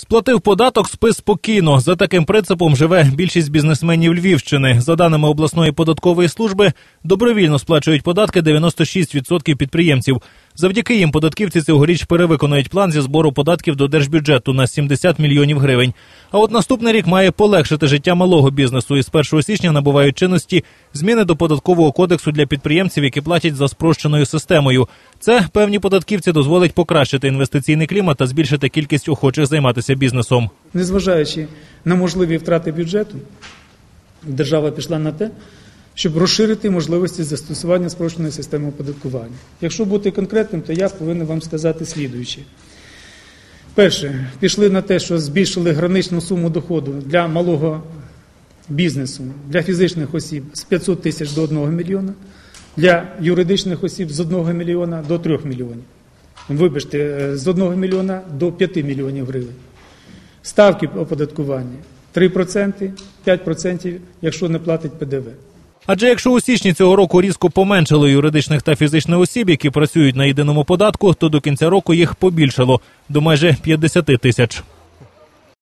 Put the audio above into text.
Сплатив податок, спи спокійно. За таким принципом живе більшість бізнесменів Львівщини. За даними обласної податкової служби, добровільно сплачують податки 96% підприємців. Завдяки їм податківці цьогоріч перевиконують план зі збору податків до держбюджету на 70 мільйонів гривень. А от наступний рік має полегшити життя малого бізнесу. І з 1 січня набувають чинності зміни до податкового кодексу для підприємців, які платять за спрощеною системою. Це певні податківці дозволить покращити інвестиційний клімат та збільшити кількість охочих займатися бізнесом. Незважаючи на можливі втрати бюджету, держава пішла на те, щоб розширити можливості застосування спрощеної системи оподаткування. Якщо бути конкретним, то я повинен вам сказати слідуюче. Перше, пішли на те, що збільшили граничну суму доходу для малого бізнесу, для фізичних осіб з 500 тисяч до 1 мільйона, для юридичних осіб з 1 мільйона до 3 мільйонів. Вибачте, е, з 1 мільйона до 5 мільйонів гривень. Ставки оподаткування 3%, 5%, якщо не платить ПДВ. Адже якщо у січні цього року різко поменшало юридичних та фізичних осіб, які працюють на єдиному податку, то до кінця року їх побільшало до майже 50 тисяч.